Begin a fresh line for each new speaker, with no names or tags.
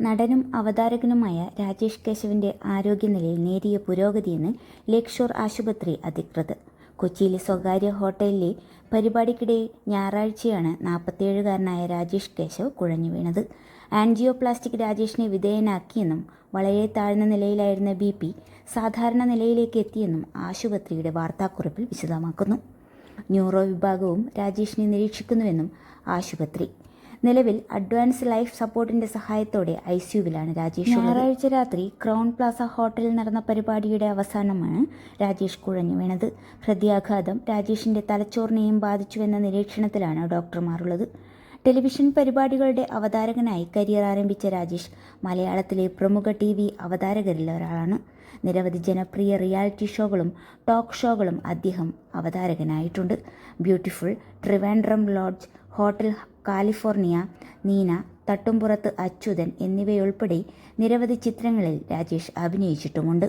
നടനും അവതാരകനുമായ രാജേഷ് കേശവിന്റെ ആരോഗ്യനിലയിൽ നേരിയ പുരോഗതിയെന്ന് ലേക്ഷോർ ഷോർ ആശുപത്രി അധികൃതർ. കൊച്ചിയിലെ സ്വകാര്യ ഹോട്ടലിലെ പരിപാടിക്കിടെ ഞായറാഴ്ചയാണ് നാൽപ്പത്തിയേഴുകാരനായ രാജേഷ് കേശവ് കുഴഞ്ഞു വീണത്. ആൻജിയോപ്ലാസ്റ്റിക് രാജേഷിനെ വിധേയനാക്കിയെന്നും വളരെ താഴ്ന്ന നിലയിലായിരുന്ന ബി പി സാധാരണ നിലയിലേക്ക് എത്തിയെന്നും ആശുപത്രിയുടെ വാർത്താക്കുറിപ്പിൽ വിശദമാക്കുന്നു. ന്യൂറോ വിഭാഗവും രാജേഷിനെ നിരീക്ഷിക്കുന്നുവെന്നും ആശുപത്രി നിലവിൽ അഡ്വാൻസ് ലൈഫ് സപ്പോർട്ടിന്റെ സഹായത്തോടെ ഐ സിയുവിലാണ് രാജേഷ് ഞായറാഴ്ച രാത്രി ക്രൗൺ പ്ലാസ ഹോട്ടലിൽ നടന്ന പരിപാടിയുടെ അവസാനമാണ് രാജേഷ് കുഴഞ്ഞു വീണത്. ഹൃദയാഘാതം രാജേഷിന്റെ തലച്ചോറിനെയും ബാധിച്ചുവെന്ന നിരീക്ഷണത്തിലാണ് ഡോക്ടർമാരുള്ളത് ടെലിവിഷൻ പരിപാടികളുടെ അവതാരകനായി കരിയർ ആരംഭിച്ച രാജേഷ് മലയാളത്തിലെ പ്രമുഖ ടി വി അവതാരകരിൽ ഒരാളാണ്. നിരവധി ജനപ്രിയ റിയാലിറ്റി ഷോകളും ടോക്ക് ഷോകളും അദ്ദേഹം അവതാരകനായിട്ടുണ്ട്. Beautiful Trivandrum Lodge Hotel California Neena Thattumpurath Achuthan എന്നിവയുൾപ്പെടെ നിരവധി ചിത്രങ്ങളിൽ രാജേഷ് അഭിനയിച്ചിട്ടുമുണ്ട്.